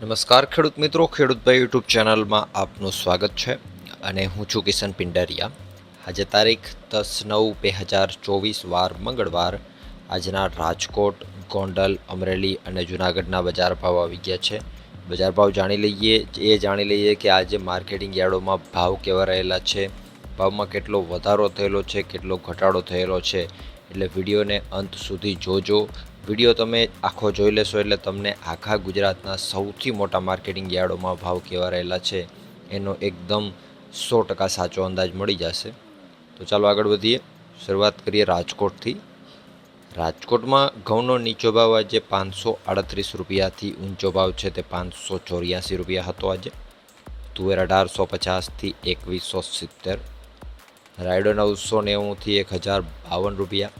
નમસ્કાર, ખેડૂત મિત્રો. ખેડૂતભાઈ યુટ્યુબ ચેનલમાં આપનું સ્વાગત છે અને હું છું કિશન પિંડારિયા. આજે તારીખ દસ નવ બે હજાર ચોવીસ, વાર મંગળવાર આજના રાજકોટ, ગોંડલ, અમરેલી અને જૂનાગઢના બજાર ભાવ આવી ગયા છે. બજાર ભાવ જાણી લઈએ, એ જાણી લઈએ કે આજે માર્કેટિંગ યાર્ડોમાં ભાવ કેવા રહેલા છે, ભાવમાં કેટલો વધારો થયેલો છે, કેટલો ઘટાડો થયેલો છે. એટલે વિડીયોને અંત સુધી જોજો. વીડિયો તમે આખો જોઈ લેશો એટલે તમને આખા ગુજરાતના સૌથી મોટા માર્કેટિંગ યાર્ડોમાં ભાવ કેવા રહેલા છે એનો એકદમ સો ટકા સાચો અંદાજ મળી જશે. તો ચાલો આગળ વધીએ. શરૂઆત કરીએ રાજકોટથી. રાજકોટમાં ઘઉંનો નીચો ભાવ આજે પાંચસો આડત્રીસ રૂપિયાથી ઊંચો ભાવ છે તે પાંચસો ચોર્યાસી રૂપિયા હતો આજે. તુવેર અઢારસો પચાસથી એકવીસો સિત્તેર. રાયડો નવસો નેવુંથી એક હજાર બાવન રૂપિયા.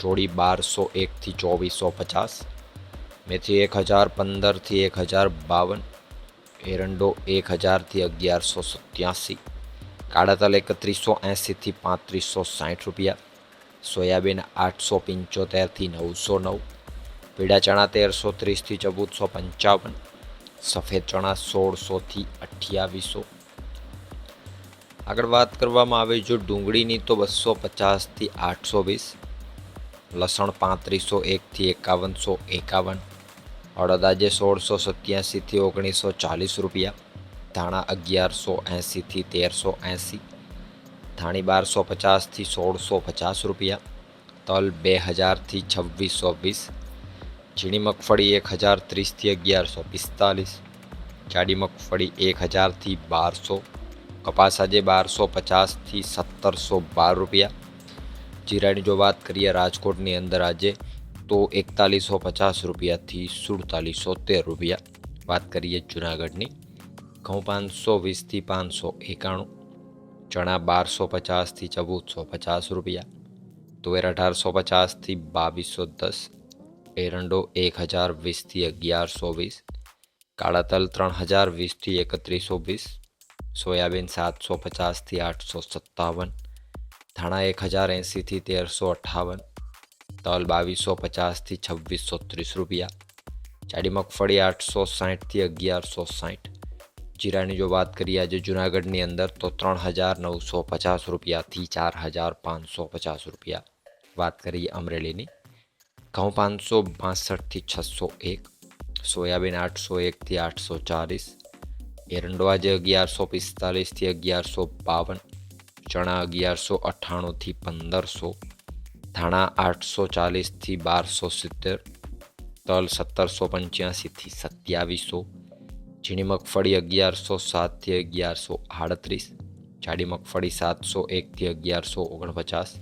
જોડી બારસો એકથી ચોવીસો પચાસ, મેથી એક હજાર પંદરથી એક હજાર બાવન, એરંડો એક હજારથી અગિયારસો સત્યાસી કાળા તલ એકત્રીસો એંસીથી પાંત્રીસો સાઠ રૂપિયા, સોયાબીન આઠસો પંચોતેરથી નવસો નવ, પીળા ચણા તેરસો ત્રીસથી ચૌદસો પંચાવન, સફેદ ચણા સોળસોથી અઠ્યાવીસો. આગળ વાત કરવામાં આવે જો ડુંગળીની તો બસો પચાસથી આઠસો વીસ લસણ પાંત્રીસો એકથી એકાવનસો એકાવન અડદ આજે સોળસો સત્યાસીથી ઓગણીસો ચાલીસ રૂપિયા, ધાણા અગિયારસો એંસીથી તેરસો એંસી, ધાણી બારસો પચાસથી સોળસો પચાસ રૂપિયા, તલ બે હજારથી છવ્વીસો વીસ, ઝીણી મગફળી એક હજાર ત્રીસથી અગિયારસો પિસ્તાલીસ, જાડી મગફળી એક હજારથી બારસો, કપાસ આજે બારસો પચાસથી સત્તરસો બાર રૂપિયા જીરાની જો વાત કરીએ રાજકોટની અંદર આજે, તો એકતાલીસો પચાસ રૂપિયાથી સુડતાલીસો તેર રૂપિયા. વાત કરીએ જુનાગઢની ઘઉં પાંચસો વીસથી પાંચસો એકાણું, ચણા બારસો પચાસથી ચૌદસો પચાસ રૂપિયા, તુવેર અઢારસો પચાસથી બાવીસો દસ, એરંડો એક હજાર વીસથી અગિયારસો વીસ, કાળા તલ ત્રણ હજાર વીસથી એકત્રીસો વીસ, સોયાબીન સાતસો પચાસથી આઠસો સત્તાવન ધાણા એક હજાર એંસીથી તેરસો અઠ્ઠાવન, તલ બાવીસો પચાસથી છવ્વીસો ત્રીસ રૂપિયા જાડી મગફળી આઠસો સાઠથી અગિયારસો સાઠ. જીરાની જો વાત કરીએ આજે જુનાગઢની અંદર તો ત્રણ હજાર નવસો પચાસ રૂપિયાથી ચાર હજાર પાંચસો પચાસ રૂપિયા. વાત કરીએ અમરેલીની. ઘઉં પાંચસો બાસઠથી છસો એક, સોયાબીન આઠસો એકથી આઠસો ચાલીસ એરંડો આજે અગિયારસો પિસ્તાલીસથી અગિયારસો બાવન ચણા અગિયારસો અઠ્ઠાણુંથી પંદરસો, ધાણા આઠસો ચાલીસથી બારસો સિત્તેર, તલ સત્તરસો પંચ્યાસીથી સત્યાવીસો, ઝીણી મગફળી અગિયારસો સાતથી અગિયારસો આડત્રીસ, જાડી મગફળી સાતસો એકથી અગિયારસો ઓગણપચાસ,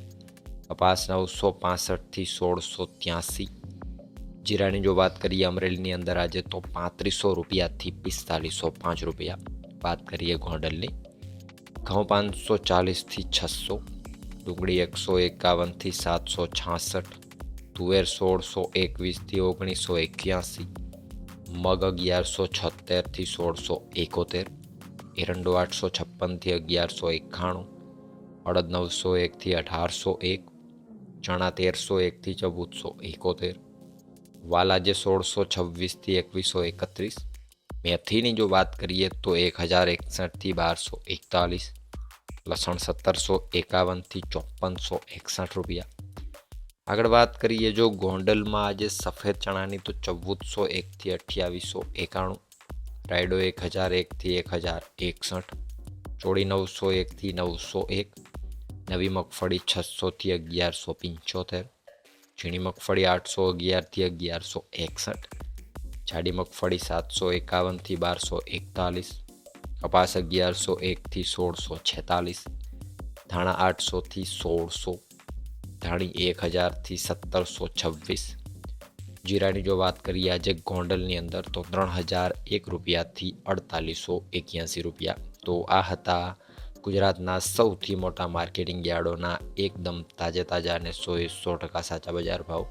કપાસ નવસો પાસઠથી સોળસો ત્યાસી, જીરાની જો વાત કરીએ અમરેલીની અંદર આજે તો પાંત્રીસો રૂપિયાથી પિસ્તાલીસો પાંચ રૂપિયા વાત કરીએ ગોંડલની ઘઉં પાંચસો ચાલીસથી છસો, ડુંગળી એકસો એકાવનથી સાતસો છાસઠ, તુવેર સોળસો એકવીસથી ઓગણીસો એક્યાસી, મગ અગિયારસો છોતેરથી સોળસો એકોતેર, એરંડો આઠસો છપ્પનથી અગિયારસો એકાણું, અડદ નવસો એકથી અઢારસો એક, ચણા તેરસો એકથી ચૌદસો એકોતેર, વાલાજે સોળસો છવ્વીસથી એકવીસો એકત્રીસ મેથીની જો વાત કરીએ તો એક હજાર એકસઠથી બારસો એકતાલીસ, લસણ સત્તરસો એકાવનથી ચોપનસો એકસઠ રૂપિયા. આગળ વાત કરીએ જો ગોંડલમાં આજે સફેદ ચણાની તો ચૌદસો એકથી અઠ્યાવીસો એકાણું, રાયડો એક હજાર એકથી એક હજાર એકસઠ, ચોળી નવસો એકથી નવસો એક, નવી મગફળી છસોથી અગિયારસો પંચોતેર, ઝીણી મગફળી આઠસો અગિયારથી અગિયારસો એકસઠ જાડી મગફળી સાતસો એકાવનથી બારસો એકતાલીસ, કપાસ અગિયારસો એકથી સોળસો છેતાલીસ, ધાણા આઠસોથી સોળસો, ધાણી એક હજારથી સત્તરસો છવ્વીસ. જીરાની જો વાત કરીએ આજે ગોંડલની અંદર તો ત્રણ હજાર એક રૂપિયાથી અડતાલીસો એક્યાસી રૂપિયા. તો આ હતા ગુજરાતના સૌથી મોટા માર્કેટિંગ યાર્ડોના એકદમ તાજે તાજા અને સો એ સો ટકા સાચા બજાર ભાવ.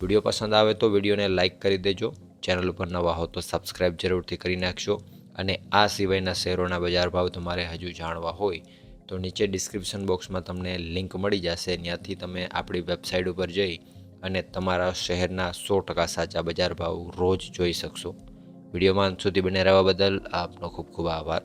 વીડિયો પસંદ આવે તો વિડીયોને લાઇક કરી દેજો. ચેનલ ઉપર નવા હો તો સબસ્ક્રાઈબ જરૂરથી કરી નાખશો અને આ સિવાયના શેરોના બજાર ભાવ તમારે હજુ જાણવા હોય તો નીચે ડિસ્ક્રિપ્શન બોક્સમાં તમને લિંક મળી જશે. ત્યાંથી તમે આપણી વેબસાઇટ ઉપર જઈ અને તમારા શહેરના સો ટકા સાચા બજાર ભાવ રોજ જોઈ શકશો. વિડીયોમાં અંત સુધી બને રહેવા બદલ આપનો ખૂબ ખૂબ આભાર.